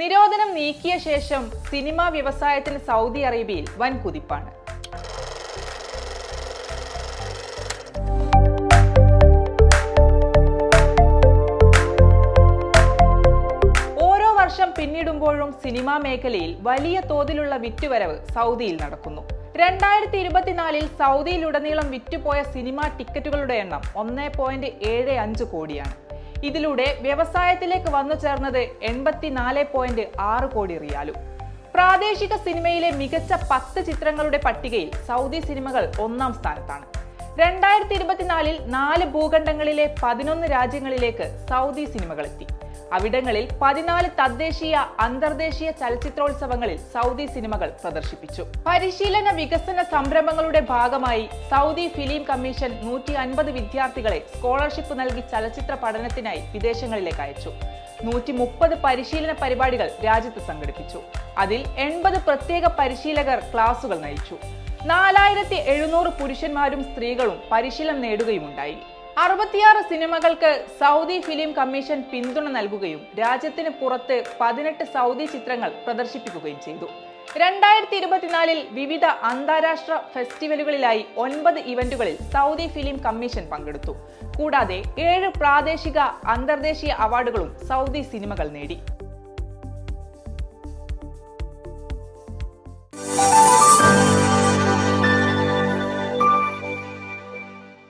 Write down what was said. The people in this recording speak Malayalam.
നിരോധനം നീക്കിയ ശേഷം സിനിമാ വ്യവസായത്തിന് സൗദി അറേബ്യയിൽ വൻ കുതിപ്പാണ്. ഓരോ വർഷം പിന്നിടുമ്പോഴും സിനിമാ മേഖലയിൽ വലിയ തോതിലുള്ള വിറ്റുവരവ് സൗദിയിൽ നടക്കുന്നു. രണ്ടായിരത്തി ഇരുപത്തിനാലിൽ സൗദിയിലുടനീളം വിറ്റുപോയ സിനിമാ ടിക്കറ്റുകളുടെ എണ്ണം ഒന്ന് പോയിന്റ് ഏഴ് അഞ്ച് കോടിയാണ്. ഇതിലൂടെ വ്യവസായത്തിലേക്ക് വന്നു ചേർന്നത് എൺപത്തിനാല് പോയിന്റ് ആറ് കോടി റിയാലു. പ്രാദേശിക സിനിമയിലെ മികച്ച പത്ത് ചിത്രങ്ങളുടെ പട്ടികയിൽ സൗദി സിനിമകൾ ഒന്നാം സ്ഥാനത്താണ്. രണ്ടായിരത്തി ഇരുപത്തിനാലിൽ നാല് ഭൂഖണ്ഡങ്ങളിലെ പതിനൊന്ന് രാജ്യങ്ങളിലേക്ക് സൗദി സിനിമകൾ എത്തി. അവിടങ്ങളിൽ പതിനാല് തദ്ദേശീയ അന്തർദേശീയ ചലച്ചിത്രോത്സവങ്ങളിൽ സൗദി സിനിമകൾ പ്രദർശിപ്പിച്ചു. പരിശീലന വികസന സംരംഭങ്ങളുടെ ഭാഗമായി സൗദി ഫിലിം കമ്മീഷൻ നൂറ്റി അൻപത് വിദ്യാർത്ഥികളെ സ്കോളർഷിപ്പ് നൽകി ചലച്ചിത്ര പഠനത്തിനായി വിദേശങ്ങളിലേക്ക് അയച്ചു. നൂറ്റി മുപ്പത് പരിശീലന പരിപാടികൾ രാജ്യത്ത് സംഘടിപ്പിച്ചു. അതിൽ എൺപത് പ്രത്യേക പരിശീലകർ ക്ലാസുകൾ നയിച്ചു. നാലായിരത്തി എഴുന്നൂറ് പുരുഷന്മാരും സ്ത്രീകളും പരിശീലനം നേടുകയുമുണ്ടായി. അറുപത്തിയാറ് സിനിമകൾക്ക് സൗദി ഫിലിം കമ്മീഷൻ പിന്തുണ നൽകുകയും രാജ്യത്തിന് പുറത്ത് പതിനെട്ട് സൗദി ചിത്രങ്ങൾ പ്രദർശിപ്പിക്കുകയും ചെയ്തു. രണ്ടായിരത്തി ഇരുപത്തിനാലിൽ വിവിധ അന്താരാഷ്ട്ര ഫെസ്റ്റിവലുകളിലായി ഒൻപത് ഇവന്റുകളിൽ സൗദി ഫിലിം കമ്മീഷൻ പങ്കെടുത്തു. കൂടാതെ ഏഴ് പ്രാദേശിക അന്തർദേശീയ അവാർഡുകളും സൗദി സിനിമകൾ നേടി.